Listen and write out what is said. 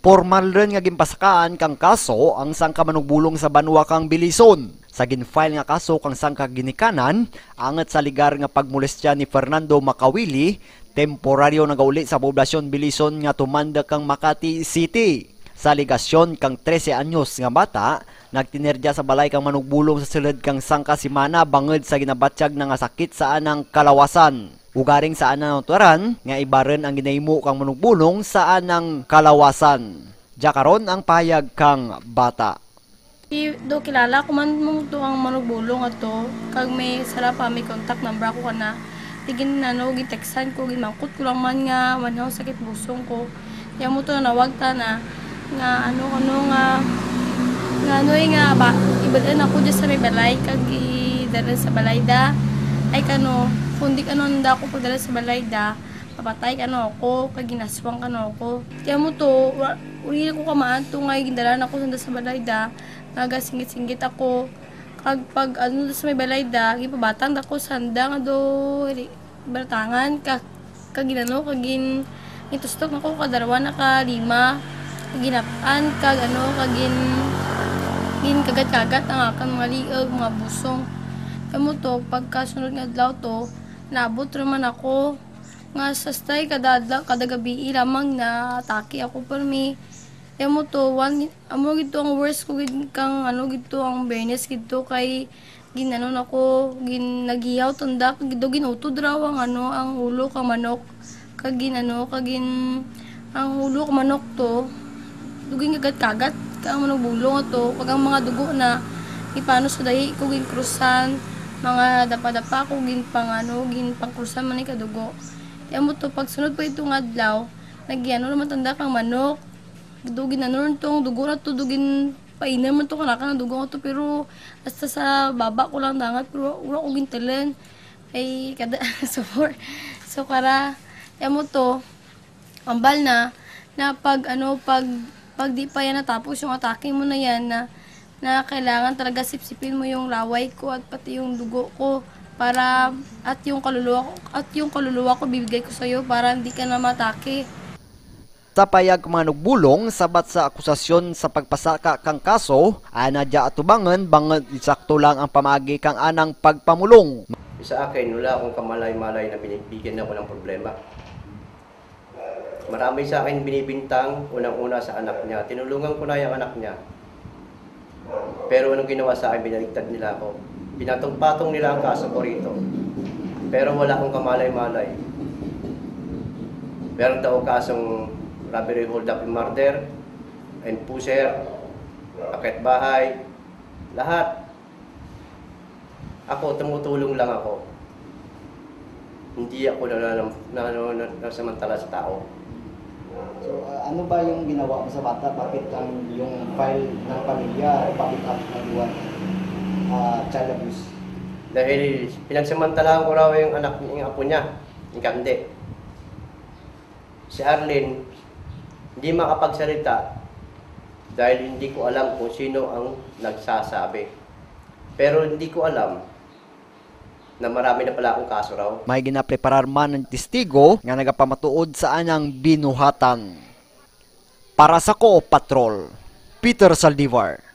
Formal rin nga gimpasakaan kang kaso ang sangka manugbulong sa banwa kang Bilison. Sa ginfile nga kaso kang sangka ginikanan, angat sa ligar nga pagmolestya ni Fernando Makawili, temporaryo nagauli sa poblasyon Bilison nga tumanda kang Makati City. Sa aligasyon kang 13 anyos nga bata, nagtinerja sa balay kang manugbulong sa sulod kang sangka simana bangod sa ginabatsyag na nga sakit sa anang kalawasan. Ugaring sa anang tuwaran, nga ibaran ang ginahimo kang manugbulong sa anang kalawasan. Jakaron ang payag kang bata. Di do kilala ko man mo to ang manugbulong ato kag may sara pa may contact number ako kana tigin na no gitextan ko gimangkot ko lang man nga manhaw sakit busong ko ya mo to nawag ta na nga ano ano nga nga ano eh, nga ba ibadan ako dyan sa may balay kag idala sa balay da ay kano kundi kano nanda ako pagdala sa balay da. Papatay kano ako kag ginaswang kano ako. Kaya mo to uli ko kamaan to nga gindala na ako sanda sa balay da. Nagasingit-singit ako. Kag pag ano sa may balay da gipabatang da ko sanda nga do baratangan kag kag ginano kag gin itustok na ko kadarwa na ka lima. Ginapaan kag ano kag gin gin kagat-kagat ang akan mga liog mga busong. Kamo to pagkasunod nga adlaw to naabot naman ako. Nga sa stay kada adlaw kada gabi lamang na atake ako per mi Emo to, one, amo gito ang worst ko gid kang ano gito ang bernes gito kay ginano nako gin nagiyaw tanda gido ginutod raw ang ano ang ulo ka manok kag gin ano kag gin ang ulo ka manok to. Duging kagat kagat kang manong bulong to. Pag ang mga dugo na ipano sa dahi ko gin krusan mga dapa-dapa ko gin pang ano gin pang krusan man ni kadugo. Emo to pagsunod pa itong adlaw nagyano naman tanda kang manok. Dugin ano rin tong dugo na to dugin painan man to kanaka ng dugo ko to pero basta sa baba ko lang dangat pero wala ko gintilan ay kada so for so para mo to ambal na na pag ano pag pag di pa yan natapos yung atake mo na yan na na kailangan talaga sipsipin mo yung laway ko at pati yung dugo ko para at yung kaluluwa ko at yung kaluluwa ko bibigay ko sa iyo para hindi ka na matake. Sa payag manugbulong sabat sa akusasyon sa pagpasaka kang kaso, anadya atubangan bangod isakto lang ang pamagi kang anang pagpamulong. Sa akin, wala akong kamalay-malay na binibigyan ako ng problema. Marami sa akin binibintang, unang-una sa anak niya. Tinulungan ko na yung anak niya. Pero anong ginawa sa akin, binaligtad nila ako. Pinatong-patong nila ang kaso ko rito. Pero wala akong kamalay-malay. Meron daw kasong robbery, hold up, and murder, and pusher, akit bahay, lahat. Ako, tumutulong lang ako. Hindi ako na, na, na, na, na, nasamantala sa tao. Ano ba yung ginawa mo sa bata? Bakit ang yung file ng pamilya, bakit up na buwan uh, child abuse? Dahil pinagsamantalahan ko raw yung anak yung apo niya, yung Kande. Si Arlene, hindi makapagsalita dahil hindi ko alam kung sino ang nagsasabi. Pero hindi ko alam na marami na pala akong kaso raw. May ginapreparar man ng testigo nga nagapamatuod sa anang binuhatan. Para sa Ko Patrol, Peter Saldivar.